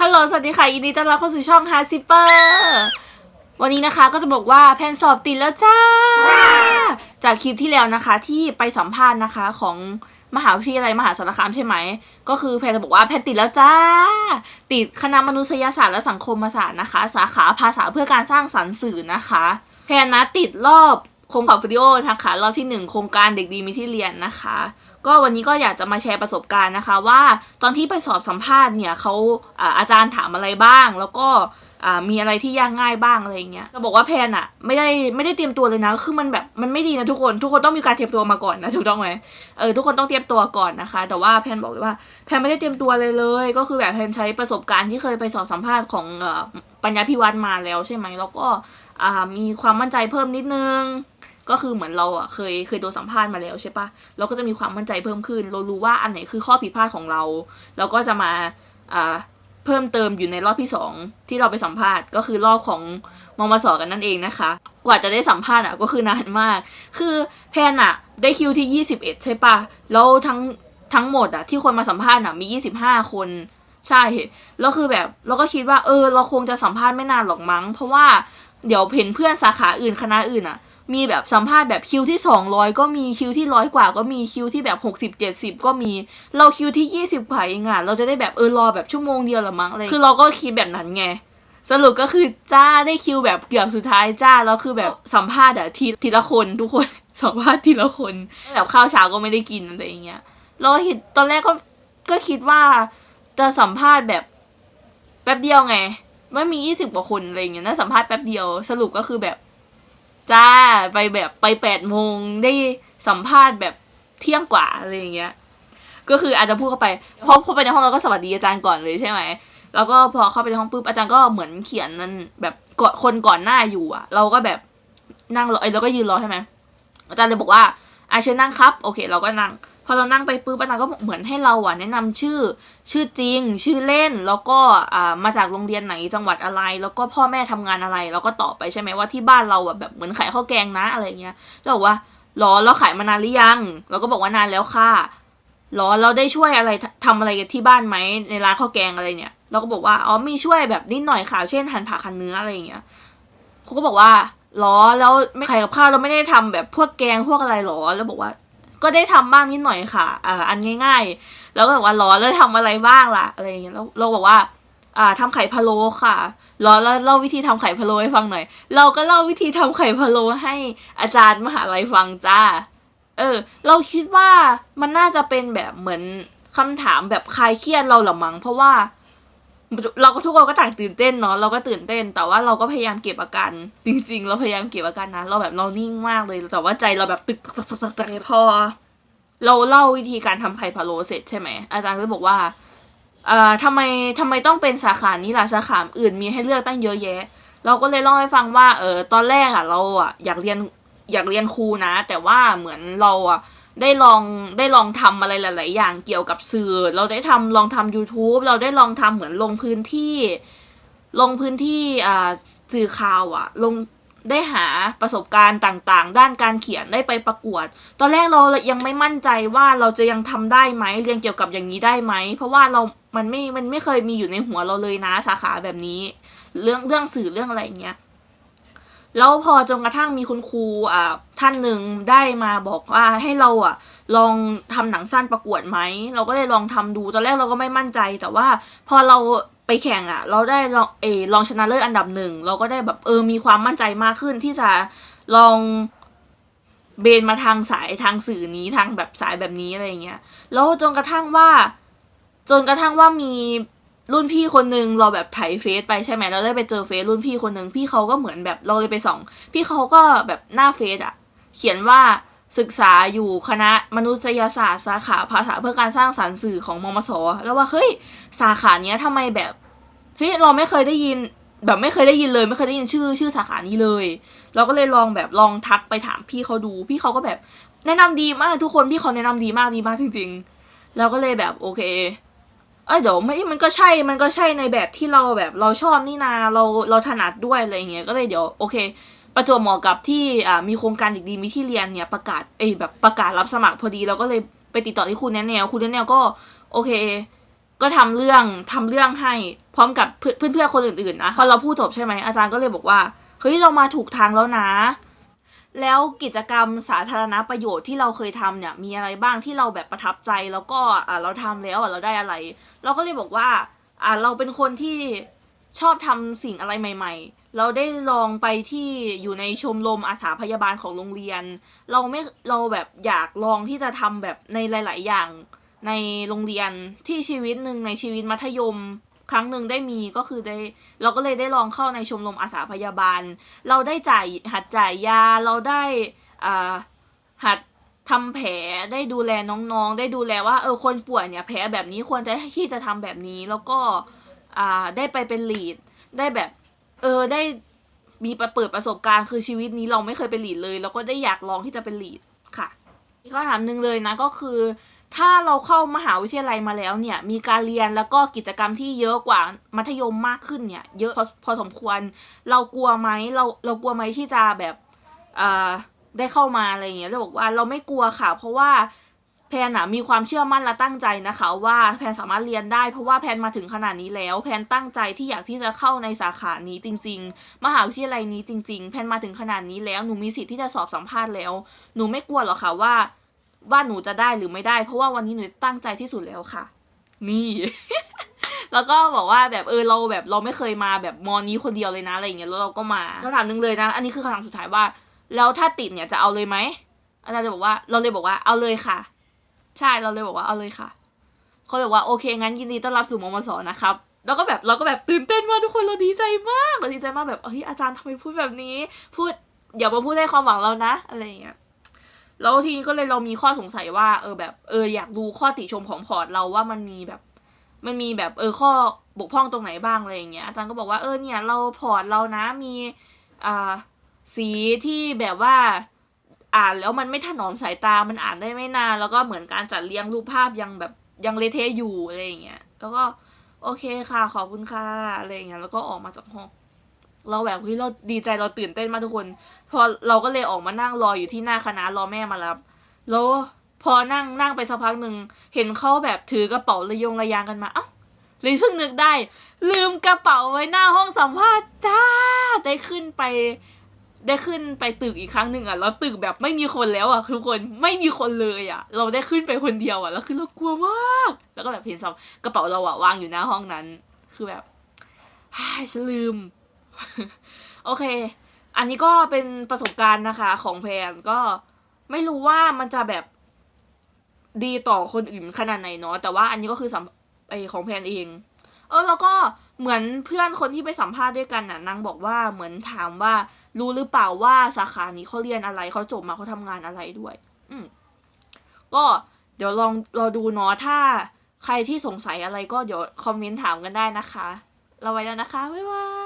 ฮัลโหล สวัสดีค่ะ ยินดีต้อนรับเข้าสู่ช่อง h a r d z i p p e r วันนี้นะคะก็จะบอกว่าแพนสอบติดแล้วจ้า จากคลิปที่แล้วนะคะที่ไปสัมภาษณ์นะคะของมหาวิทยาลัยมหาสารคามใช่ไหม ก็คือแพนจะบอกว่าแพนติดแล้วจ้า ติดคณะมนุษยศาสตร์และสังคมศาสตร์นะคะ สาขาภาษาเพื่อการสร้างสรรค์สื่อนะคะ แพนนะติดรอบโครงข่าววิดีโอนะคะรอบที่หนึ่งโครงการเด็กดีมีที่เรียนนะคะ ก็วันนี้ก็อยากจะมาแชร์ประสบการณ์นะคะว่าตอนที่ไปสอบสัมภาษณ์เนี่ยเขาอาอาจารย์ถามอะไรบ้าง แล้วก็มีอะไรที่ยากง่ายบ้างอะไรอย่างเงี้ยจะบอกว่าแพนอะไม่ได้ไม่ได้เตรียมตัวเลยนะ คือมันแบบมันไม่ดีนะทุกคน ทุกคนต้องมีการเตรียมตัวมาก่อนนะถูกต้องไหมเออทุกคนต้องเตรียมตัวก่อนนะคะ แต่ว่าแพนบอกเลยว่าแพนไม่ได้เตรียมตัวเลยเลย ก็คือแบบแพนใช้ประสบการณ์ที่เคยไปสอบสัมภาษณ์ของอปัญญาพิวัตรมาแล้วใช่ไหมแล้วก็มีความมั่นใจเพิ่มนิดนึง ก็คือเหมือนเราอะเคยเคยโดนสัมภาษณ์มาแล้วใช่ปะเราก็จะมีความมั่นใจเพิ่มขึ้น เรารู้ว่าอันไหนคือข้อผิดพลาดของเรา เราก็จะมาอ่าเพิ่มเติมอยู่ในรอบที่สองที่เราไปสัมภาษณ์ก็คือรอบของมมสกันนั่นเองนะคะ กว่าจะได้สัมภาษณ์อะก็คือนานมาก คือแพนอะได้คิวที่ 21 ใช่ปะแล้วทั้งทั้งหมดอะที่คนมาสัมภาษณ์อะมี 25 คนใช่แล้วคือแบบเราก็คิดว่าเออ เราคงจะสัมภาษณ์ไม่นานหรอกมั้ง เพราะว่าเดี๋ยวเห็นเพื่อนสาขาอื่นคณะอื่นอะ มีแบบสัมภาษณ์แบบคิวที่ 200 ก็มีคิวที่ร้อยกว่าก็มีคิวที่แบบ 60 70 ก็มี เราคิวที่ 20กว่าเองอะเราจะได้แบบเออรอแบบชั่วโมงเดียวละมั้งอะไรคือเราก็คิดแบบนั้นไงสรุปก็คือจ้าได้คิวแบบเกือบสุดท้ายจ้าแล้วคือแบบสัมภาษณ์อะทีทีละคนทุกคนสัมภาษณ์ทีละคนแบบข้าวเช้าก็ไม่ได้กินอะไรอย่างเงี้ยเราเห็นตอนแรกก็ก็คิดว่าจะสัมภาษณ์แบบแป๊บเดียวไงไม่มียี่สิบกว่าคนอะไรอย่างเงี้ยน่าสัมภาษณ์แป๊บเดียว สรุปก็คือแบบ จ้าไปแบบไปแปดโมงได้สัมภาษณ์แบบเที่ยงกว่าอะไรอย่างเงี้ย ก็คืออาจจะพูดเข้าไปพอพอไปในห้องเราก็สวัสดีอาจารย์ก่อนเลยใช่ไหมแล้วก็พอเข้าไปในห้องปุ๊บอาจารย์ก็เหมือนเขียนนั่นแบบกดคนก่อนหน้าอยู่อะเราก็แบบนั่งรอไอ้เราก็ยืนรอใช่ไหมอาจารย์เลยบอกว่าอาเชิญนั่งครับ โอเค เราก็นั่ง พอเรานั่งไปปุ๊บอาจารย์ก็เหมือนให้เราอะแนะนำชื่อ ชื่อจริง ชื่อเล่น แล้วก็อ่ามาจากโรงเรียนไหนจังหวัดอะไร แล้วก็พ่อแม่ทำงานอะไร เราก็ตอบไปใช่ไหมว่าที่บ้านเราอะแบบเหมือนขายข้าวแกงนะอะไรเงี้ยจะบอกว่าหรอเราขายมานานหรือยัง เราก็บอกว่านานแล้วค่ะหรอเราได้ช่วยอะไรททำอะไรที่บ้านไหมในร้านข้าวแกงอะไรเนี่ย เราก็บอกว่าอ๋อมีช่วยแบบนิดหน่อยค่ะเช่นหั่นผักหั่นเนื้ออะไรอย่างเงี้ยเขาก็บอกว่าหรอแล้วไม่ขายกับข้าวเราไม่ได้ทำแบบพวกแกงพวกอะไรหรอแล้วบอกว่า ก็ได้ทำบ้างนิดหน่อยค่ะอ่าอันง่าย ๆ แล้วก็บอกว่าหรอนแล้วทำอะไรบ้างล่ะอะไรอย่างเงี้ยแล้วเราบอกว่าอ่าทำไข่พะโล้ค่ะหรอแล้วเล่าวิธีทำไข่พะโล้ให้ฟังหน่อย เราก็เล่าวิธีทำไข่พะโล้ให้อาจารย์มหาลัยฟังจ้า เออ เราคิดว่ามันน่าจะเป็นแบบเหมือนคำถามแบบคลายเครียดเราหรือมั้งเพราะว่า เราก็ทุกคนก็ต่างตื่นเต้นเนาะเราก็ตื่นเต้น แต่ว่าเราก็พยายามเก็บอาการจริงๆ เราพยายามเก็บอาการนะเราแบบเรานิ่งมากเลย แต่ว่าใจเราแบบตึกตักตักตักตักพอ เราเล่าวิธีการทำไข่พะโล้เสร็จใช่ไหมอาจารย์ก็บอกว่าเอ่อทำไมทำไมต้องเป็นสาขานี้ล่ะสาขาอื่นมีให้เลือกตั้งเยอะแยะ เราก็เลยเล่าให้ฟังว่าเออตอนแรกอะเราอะอยากเรียนอยากเรียนครูนะ แต่ว่าเหมือนเราอะ ได้ลองได้ลองทำอะไรหลาย ๆ อย่างเกี่ยวกับสื่อ เราได้ทำลองทำ YouTube เราได้ลองทำเหมือนลงพื้นที่ ลงพื้นที่อ่าสื่อข่าวอะลงได้หาประสบการณ์ต่าง ๆ ด้านการเขียนได้ไปประกวด ตอนแรกเรายังไม่มั่นใจว่าเราจะยังทำได้ไหมเรียนเกี่ยวกับอย่างนี้ได้ไหม เพราะว่าเรา มันไม่ มันไม่เคยมีอยู่ในหัวเราเลยนะสาขาแบบนี้ เรื่องเรื่องสื่อเรื่องอะไรเงี้ย แล้วพอจนกระทั่งมีคุณครูอ่าท่านหนึ่งได้มาบอกว่าให้เราอะลองทำหนังสั้นประกวดไหม เราก็เลยลองทำดู ตอนแรกเราก็ไม่มั่นใจ แต่ว่าพอเราไปแข่งอะ เราได้ลองเอลองชนะเลิศอันดับหนึ่ง เราก็ได้แบบเออมีความมั่นใจมากขึ้นที่จะลองเบนมาทางสายทางสื่อนี้ทางแบบสายแบบนี้อะไรเงี้ย แล้วจนกระทั่งว่า จนกระทั่งว่ามี รุ่นพี่คนนึงเราแบบไถเฟซไปใช่ไหมเราได้ไปเจอเฟซรุ่นพี่คนนึงพี่เขาก็เหมือนแบบเราเลยไปส่อง พี่เขาก็แบบหน้าเฟซอะเขียนว่าศึกษาอยู่คณะมนุษยศาสตร์สาขาภาษาเพื่อการสร้างสรรค์สื่อของมมสแล้วว่าเฮ้ยสาขาเนี้ยทำไมแบบเฮ้ยเราไม่เคยได้ยินแบบไม่เคยได้ยินเลย ไม่เคยได้ยินชื่อ ชื่อสาขานี้เลย เราก็เลยลองแบบลองทักไปถามพี่เขาดู พี่เขาก็แบบแนะนำดีมากทุกคนพี่เขาแนะนำดีมากดีมากจริง ๆ เราก็เลยแบบโอเค เอ้ยเดี๋ยวไม่มันก็ใช่มันก็ใช่ในแบบที่เราแบบเราชอบนี่นาเราเราถนัดด้วยอะไรเงี้ยก็เลยเดี๋ยวโอเค ประจวบเหมาะกับที่อ่ามีโครงการเด็กดีมีที่เรียนเนี่ยประกาศเอ้แบบประกาศรับสมัครพอดีเราก็เลยไปติดต่อที่ครูแนนแนวครูแนนแนวก็โอเค ก็ทำเรื่องทำเรื่องให้พร้อมกับเพื่อนเพื่อนคนอื่นๆนะพอเราพูดจบใช่ไหมอาจารย์ก็เลยบอกว่าเฮ้ยเรามาถูกทางแล้วนะ แล้วกิจกรรมสาธารณประโยชน์ที่เราเคยทำเนี่ยมีอะไรบ้างที่เราแบบประทับใจแล้วก็อ่าเราทำแล้วอะเราได้อะไร เราก็เลยบอกว่าอ่าเราเป็นคนที่ชอบทำสิ่งอะไรใหม่ ๆ เราได้ลองไปที่อยู่ในชมรมอาสาพยาบาลของโรงเรียน เราไม่เราแบบอยากลองที่จะทำแบบในหลาย ๆ อย่างในโรงเรียนที่ชีวิตหนึ่งในชีวิตมัธยม ครั้งหนึ่งได้มีก็คือได้เราก็เลยได้ลองเข้าในชมรมอาสาพยาบาล เราได้จ่ายหัดจ่ายยาเราได้อ่าหัดทำแผลได้ดูแลน้องๆ ได้ดูแลว่าเออคนป่วยเนี่ยแผลแบบนี้ควรจะที่จะทำแบบนี้แล้วก็อ่าได้ไปเป็นลีดได้แบบเออได้มีประเปิดประสบการณ์คือชีวิตนี้เราไม่เคยเป็นลีดเลย แล้วก็ได้อยากลองที่จะเป็นลีดค่ะอีกคำถามหนึ่งเลยนะก็คือ ถ้าเราเข้ามหาวิทยาลัยมาแล้วเนี่ย มีการเรียนแล้วก็กิจกรรมที่เยอะกว่ามัธยมมากขึ้นเนี่ย เยอะพอพอสมควร เรากลัวไหมเราเรากลัวไหมที่จะแบบเอ่อได้เข้ามาอะไรอย่างเงี้ยเราบอกว่าเราไม่กลัวค่ะ เพราะว่าแพนอะมีความเชื่อมั่นและตั้งใจนะคะ ว่าแพนสามารถเรียนได้เพราะว่าแพนมาถึงขนาดนี้แล้ว แพนตั้งใจที่อยากที่จะเข้าในสาขานี้จริง ๆ มหาวิทยาลัยนี้จริง ๆ แพนมาถึงขนาดนี้แล้วหนูมีสิทธิ์ที่จะสอบสัมภาษณ์แล้ว หนูไม่กลัวหรอกค่ะว่า ว่าหนูจะได้หรือไม่ได้ เพราะว่าวันนี้หนูตั้งใจที่สุดแล้วค่ะ นี่ แล้วก็บอกว่าแบบเออเราแบบเราไม่เคยมาแบบมอนี้คนเดียวเลยนะอะไรอย่างเงี้ยแล้วเราก็มาคำถามหนึ่งเลยนะ อันนี้คือคำถามสุดท้ายว่า แล้วถ้าติดเนี่ยจะเอาเลยไหมอาจารย์จะบอกว่าเราเลยบอกว่าเอาเลยค่ะ ใช่เราเลยบอกว่าเอาเลยค่ะเขาเลยบอกว่าโอเคงั้นยินดีต้อนรับสู่มมสนะครับแล้วก็แบบเราก็แบบตื่นเต้นมากทุกคนเราดีใจมากเราดีใจมากแบบเฮ้ยอาจารย์ทำไมพูดแบบนี้ พูดอย่ามาพูดให้ความหวังเรานะ อะไรอย่างเงี้ย แล้วทีนี้ก็เลยเรามีข้อสงสัยว่า เออแบบเอออยากดูข้อติชมของพอร์ตเราว่ามันมีแบบ มันมีแบบเออข้อบกพร่องตรงไหนบ้างอะไรอย่างเงี้ยอาจารย์ก็บอกว่าเออเนี่ยเราพอร์ตเรานะมีอ่าสีที่แบบว่าอ่านแล้วมันไม่ถนอมสายตา มันอ่านได้ไม่นาน แล้วก็เหมือนการจัดเรียงรูปภาพยังแบบยังเละเทะอยู่อะไรอย่างเงี้ย แล้วก็โอเคค่ะ ขอบคุณค่ะอะไรอย่างเงี้ย แล้วก็ออกมาจากห้อง เราแบบเฮ้ยเราดีใจเราตื่นเต้นมากทุกคน พอเราก็เลยออกมานั่งรออยู่ที่หน้าคณะรอแม่มารับ แล้วพอนั่งนั่งไปสักพักหนึ่งเห็นเขาแบบถือกระเป๋าระยงระยางกันมาเอ้าเลยเพิ่งนึกได้ ลืมกระเป๋าไว้หน้าห้องสัมภาษณ์จ้าได้ขึ้นไป ได้ขึ้นไปตึกอีกครั้งหนึ่งอะแล้วตึกแบบไม่มีคนแล้วอะทุกคนไม่มีคนเลยอะ เราได้ขึ้นไปคนเดียวอะแล้วคือเรากลัวมาก แล้วก็แบบเห็นสัมกระเป๋าเราอะวางอยู่หน้าห้องนั้น คือแบบฮ่าฉันลืม โอเค อันนี้ก็เป็นประสบการณ์นะคะของแพนก็ไม่รู้ว่ามันจะแบบดีต่อคนอื่นขนาดไหนเนาะแต่ว่าอันนี้ก็คือสัมไอของแพนเอง เออแล้วก็เหมือนเพื่อนคนที่ไปสัมภาษณ์ด้วยกันน่ะนางบอกว่าเหมือนถามว่ารู้หรือเปล่าว่าสาขานี้เขาเรียนอะไรเขาจบมาเขาทำงานอะไรด้วย อืมก็เดี๋ยวลองเราดูเนาะถ้าใครที่สงสัยอะไรก็เดี๋ยวคอมเมนต์ถามกันได้นะคะ เราไว้แล้วนะคะ บ๊ายบาย